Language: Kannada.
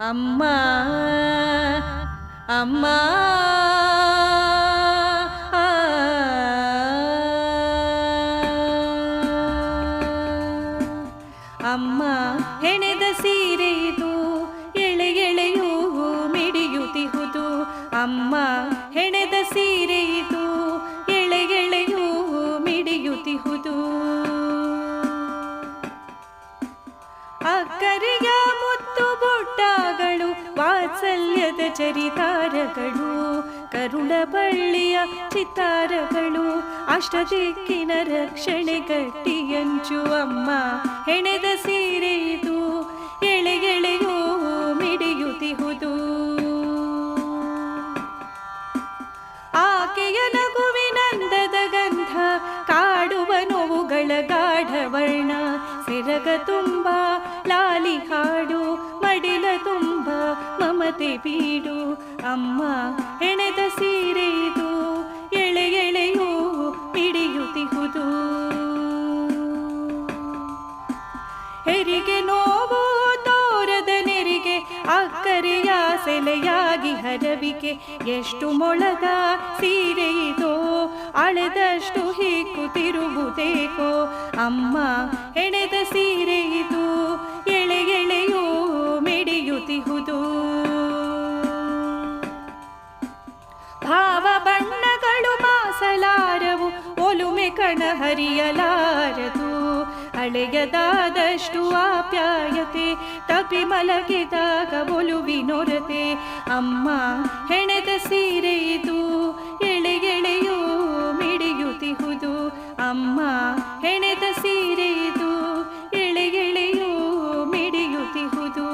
ಅಮ್ಮ ಅಮ್ಮ ಅಮ್ಮ ಹೆಣೆದ ಸೀರೆಯಿತು ಎಳೆ ಎಳೆಯೂ ಮಿಡಿಯುತ್ತಿಹುದು ಅಮ್ಮ ವಾತ್ಸಲ್ಯದ ಚರಿತಾರಗಳು, ಕರುಣಬಳ್ಳಿಯ ಚಿತ್ತಾರಗಳು ಅಷ್ಟದಿಕ್ಕಿನ ರಕ್ಷಣೆ ಗಟ್ಟಿಯಂಚು ಅಮ್ಮ. ಹೆಣೆದ ಸೀರೆಯಿದು ಎಳೆ ಎಳೆಯೋ ಮಿಡಿಯುತ್ತಿಹುದು. ಆಕೆಯ ನಗುವಿನಂದದ ಗಂಧ, ಕಾಡುವ ನೋವುಗಳ ಗಾಢವರ್ಣ ಸಿರಗ ತುಂಬ ಲಾಲಿ ಹಾಡು ಮಡಿಲ ತುಂಬ ಮಮತೆ ಬೀಡು ಅಮ್ಮ ಹೆಣೆದ ಸೀರೆಯಿದು ಎಳೆ ಎಳೆಯೋ ಹಿಡಿಯುತ್ತಿಹುದು. ಹೆರಿಗೆ ನೋವು ತೋರದ ನೆರಿಗೆ, ಅಕ್ಕರೆಯ ಸೆಲೆಯಾಗಿ ಹರವಿಕೆ ಎಷ್ಟು ಮೊಳದ ಸೀರೆ ಇದೋ, ಅಳೆದಷ್ಟು ಹಿಕ್ಕುತ್ತಿರುವುದೇಕೋ ಅಮ್ಮ ಹೆಣೆದ ಸೀರೆ ಕಣ ಹರಿಯಲಾರದು. ಅಳೆಯದಾದಷ್ಟು ಆಪ್ಯಾಯತೆ ತಪಿ ಮಲಗಿದಾಗ ಒಲುವಿನೊರತೆ ಅಮ್ಮ, ಹೆಣೆದ ಸೀರೆ ಇದು, ಎಳೆ ಎಳೆಯೋ ಮಿಡಿಯುತ್ತಿಹುದು ಅಮ್ಮ, ಹೆಣೆದ ಸೀರೆ ಇದು, ಎಳೆ ಎಳೆಯೋ ಮಿಡಿಯುತ್ತಿಹುದು